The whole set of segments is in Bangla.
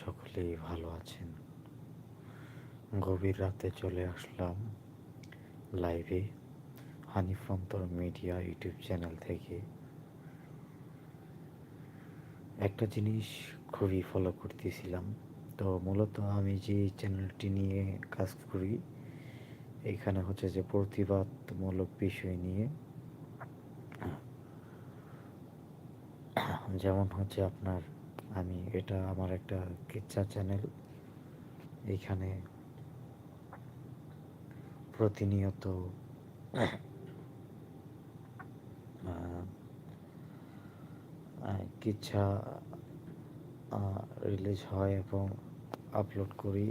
সকলেই ভালো আছেন। গভীর রাতে চলে আসলাম লাইভে হানিফন্তর মিডিয়া ইউটিউব চ্যানেল থেকে। একটা জিনিস খুবই ফলো করতেছিলাম। তো মূলত আমি যে চ্যানেলটি নিয়ে কাজ করি, এখানে হচ্ছে যে প্রতিবাদমূলক বিষয় নিয়ে। যেমন হচ্ছে আপনার আমি এটা আমার একটা কিচ্ছা চ্যানেল এখানে প্রতিনিয়ত কিচ্ছা রিলিজ হয় এবং আপলোড করি।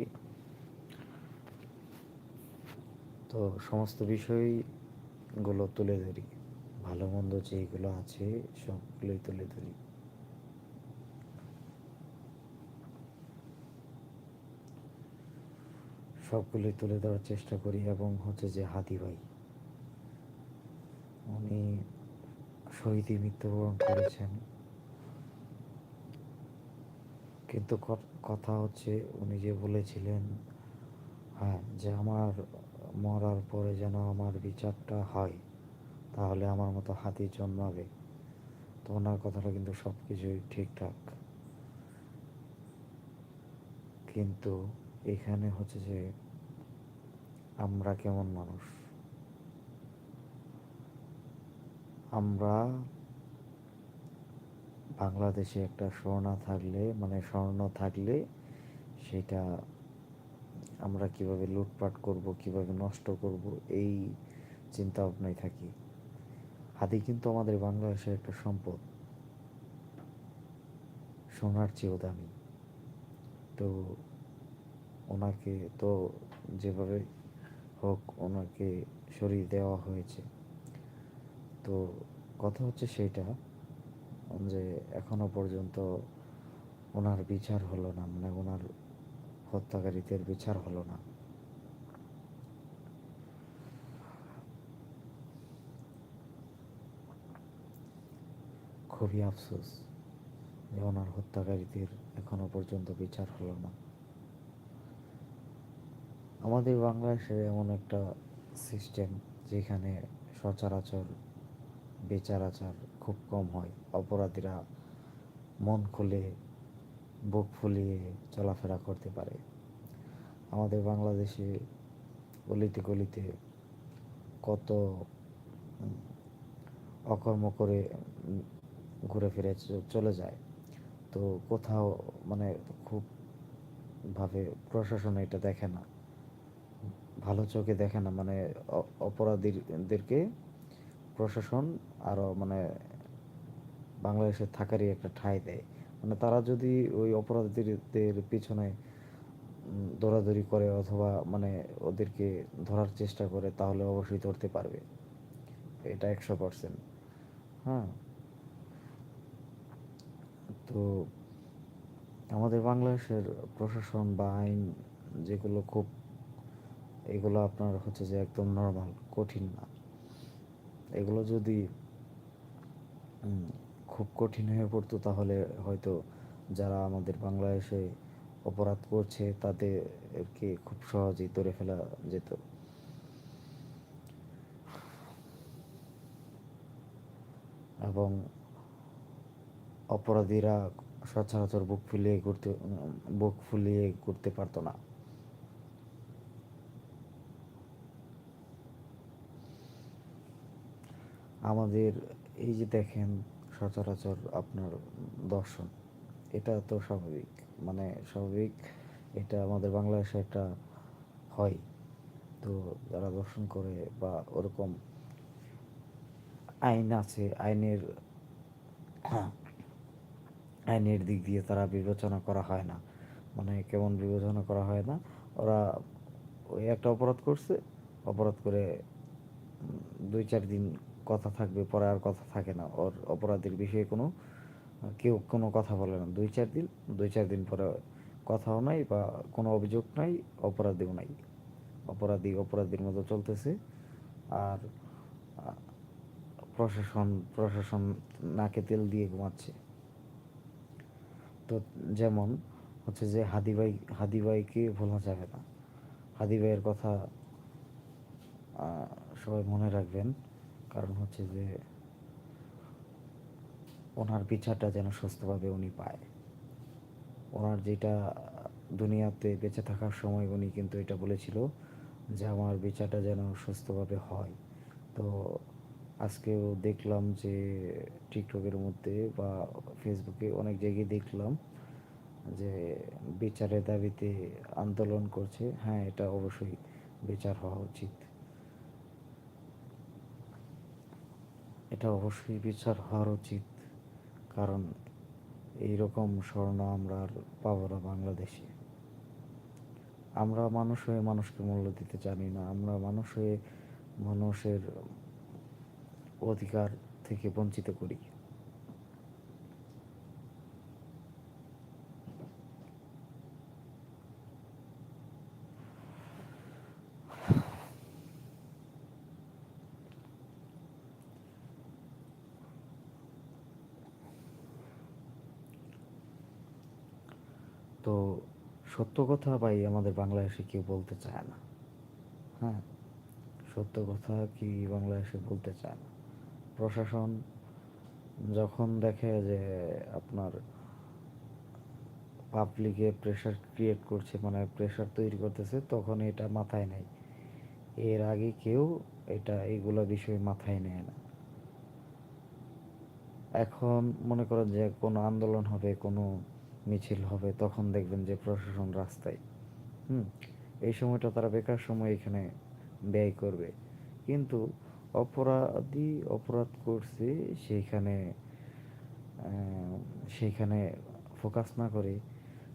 তো সমস্ত বিষয়গুলো তুলে ধরি, ভালো মন্দ যেগুলো আছে সবগুলোই তুলে ধরি। সবগুলোই তুলে ধরার চেষ্টা করি এবং হচ্ছে যে হাদি ভাই, উনি শহীদই মৃত্যুবরণ করেছেন। কিন্তু কথা হচ্ছে উনি যে বলেছিলেন হ্যাঁ যে আমার মরার পরে যেন আমার বিচারটা হয়, তাহলে আমার মতো হাতি জন্মাবে। তো ওনার কথাটা কিন্তু সব কিছুই ঠিকঠাক। কিন্তু এখানে হচ্ছে যে আমরা কেমন মানুষ? আমরা বাংলাদেশে একটা স্বর্ণ থাকলে মানে স্বর্ণ থাকলে সেটা আমরা কীভাবে লুটপাট করব, কীভাবে নষ্ট করব, এই চিন্তা ভাবনায় থাকি। হাতি কিন্তু আমাদের বাংলাদেশের একটা সম্পদ। সোনার চেয়েও দামি। তো ওনাকে তো যেভাবে হোক ওনাকে সরিয়ে দেওয়া হয়েছে। তো কথা হচ্ছে সেইটা যে এখনও পর্যন্ত ওনার বিচার হলো না মানে ওনার হত্যাকারীদের বিচার হলো না। খুবই আফসোস যে ওনার হত্যাকারীদের এখনও পর্যন্ত বিচার হলো না। আমাদের বাংলাদেশে এমন একটা সিস্টেম যেখানে সচরাচর বেচার আচার খুব কম হয়। অপরাধীরা মন খুলে, বুক ফুলিয়ে চলাফেরা করতে পারে। আমাদের বাংলাদেশে গলিতে গলিতে কত অকর্ম করে ঘুরে ফিরে চলে যায়। তো কোথাও মানে খুব ভাবে প্রশাসন এটা দেখে না। ভালো চোখে দেখে না মানে অপরাধীদেরকে প্রশাসন আরও মানে বাংলাদেশে থাকারই একটা ঠাঁই দেয়। মানে তারা যদি ওই অপরাধীদের পিছনে দৌড়াদৌড়ি করে অথবা মানে ওদেরকে ধরার চেষ্টা করে, তাহলে অবশ্যই ধরতে পারবে। এটা একশো পার্সেন্ট। হ্যাঁ। তো আমাদের বাংলাদেশের প্রশাসন বা আইন যেগুলো খুব এগুলো আপনার হচ্ছে যে একদম নর্মাল কঠিন না। এগুলো যদি খুব কঠিন হয়ে পড়তো তাহলে হয়তো যারা আমাদের বাংলাদেশে অপরাধ করছে তাদেরকে খুব সহজেই ধরে ফেলা যেত। এবং অপরাধীরা সচরাচর বুক ফুলিয়ে করতে বুক ফুলিয়ে করতে পারতো না। আমাদের এই যে দেখেন সচরাচর আপনার দর্শন, এটা তো স্বাভাবিক। মানে স্বাভাবিক এটা আমাদের বাংলাদেশে একটা হয়। তো যারা দর্শন করে বা ওরকম আইন আছে, আইনের আইনের দিক দিয়ে তারা বিবেচনা করা হয় না। মানে কেমন বিবেচনা করা হয় না, ওরা ওই একটা অপরাধ করছে, অপরাধ করে দুই চার দিন কথা থাকবে, পরে আর কথা থাকে না। ওর অপরাধের বিষয়ে কোনো, কেউ কোনো কথা বলে না। দুই চার দিন, দুই চার দিন পরে কথাও নাই বা কোনো অভিযোগ নাই, অপরাধীও নাই। অপরাধী অপরাধীর মতো চলতেছে। আর, প্রশাসন প্রশাসন নাকে তেল দিয়ে ঘুমাচ্ছে। তো যেমন হচ্ছে যে হাদি ভাই, হাদি ভাইকে ভোলা যাবে না। হাদি ভাইয়ের কথা সবাই মনে রাখবেন। কারণ হচ্ছে যে ওনার বিচারটা যেন সুস্থভাবে উনি পায়। ওনার যেটা দুনিয়াতে বেঁচে থাকার সময় উনি কিন্তু এটা বলেছিল যে আমার বিচারটা যেন সুস্থভাবে হয়। তো আজকেও দেখলাম যে টিকটকের মধ্যে বা ফেসবুকে অনেক জায়গায় দেখলাম যে বিচারের দাবিতে আন্দোলন করছে। হ্যাঁ এটা অবশ্যই বিচার হওয়া উচিত। এটা অবশ্যই বিচার হওয়ার উচিত। কারণ এই রকম স্বর্ণ আমরা আর পাবো না বাংলাদেশে। আমরা মানুষ হয়ে মানুষকে মূল্য দিতে জানি না। আমরা মানুষ হয়ে মানুষের অধিকার থেকে বঞ্চিত করি। তো সত্য কথা ভাই আমাদের বাংলাদেশে কেউ বলতে চায় না। হ্যাঁ সত্য কথা কি বাংলাদেশে বলতে চায় না। প্রশাসন যখন দেখে যে আপনার পাবলিকে প্রেশার ক্রিয়েট করছে মানে প্রেশার তৈরি করতেছে, তখন এটা মাথায় নেয় এর আগে কেউ এটা এইগুলো বিষয় মাথায় নেয় না। এখন মনে করেন যে কোনো আন্দোলন হবে, কোনো মিছিল হবে, তখন দেখবেন যে প্রশাসন রাস্তায়, হুম, এই সময়টা তারা বেকার সময় এখানে ব্যয় করবে। কিন্তু অপরাধী অপরাধ করছে সেইখানে সেইখানে ফোকাস না করে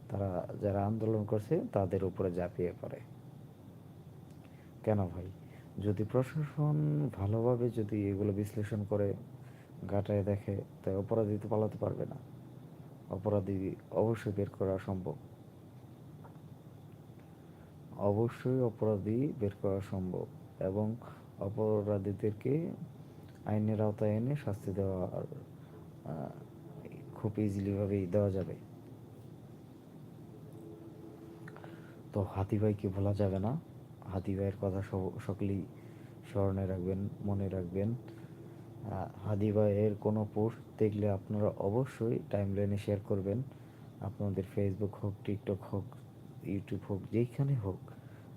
তারা যারা আন্দোলন করছে, তাদের উপরে ঝাঁপিয়ে পড়ে। কেন ভাই? যদি প্রশাসন ভালোভাবে যদি এগুলো বিশ্লেষণ করে গাটায় দেখে তাই অপরাধী তো পালাতে পারবে না। অপরাধী অবশ্যই বের করা সম্ভব। অবশ্যই অপরাধী বের করা সম্ভব এবং অপরাধীদেরকে আইনের আওতায় এনে শাস্তি দেওয়া খুব ইজিলিভাবেই দেওয়া যাবে। তো হাতি ভাইকে ভোলা যাবে না। হাতি ভাইয়ের কথা সকলেই স্মরণে রাখবেন, মনে রাখবেন। হাদি ভাইয়ের কোনো পোস্ট দেখলে আপনারা অবশ্যই টাইমলাইনে শেয়ার করবেন। আপনাদের ফেসবুক হোক টিকটক হোক ইউটিউব হোক, যেইখানে হোক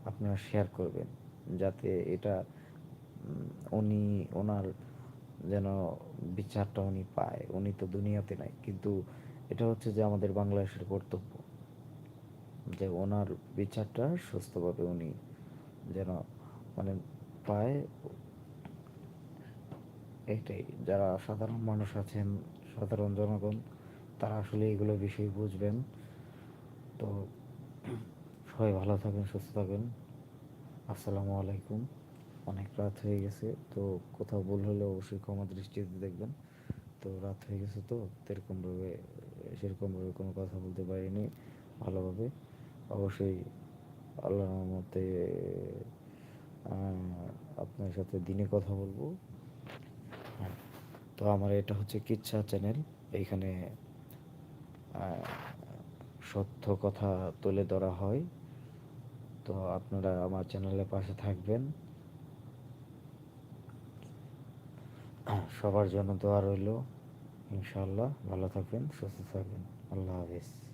আপনারা শেয়ার করবেন। যাতে এটা উনি, ওনার যেন বিচারটা উনি পায়। উনি তো দুনিয়াতে নাই। কিন্তু এটা হচ্ছে যে আমাদের বাংলাদেশের কর্তব্য। যে ওনার বিচারটা সুস্থভাবে উনি যেন মানে পায় এইটাই যারা সাধারণ মানুষ আছেন, সাধারণ জনগণ, তারা আসলে এগুলো বিষয় বুঝবেন। তো সবাই ভালো থাকবেন, সুস্থ থাকবেন। আসসালামু আলাইকুম। অনেক রাত হয়ে গেছে, তো কোথাও ভুল হলে অবশ্যই ক্ষমা দৃষ্টিতে দেখবেন। তো রাত হয়ে গেছে তো, সেরকমভাবে সেরকমভাবে কোনো কথা বলতে পারিনি ভালোভাবে। অবশ্যই আল্লাহর মতে আপনার সাথে দিনে কথা বলব। তো আমার এটা হচ্ছে কিচ্ছা চ্যানেল। এইখানে সত্য কথা তুলে ধরা হয়। তো আপনারা আমার চ্যানেলের পাশে থাকবেন। সবার জন্য দোয়া রইল। ইনশাল্লাহ ভালো থাকবেন, সুস্থ থাকবেন। আল্লাহ হাফিজ।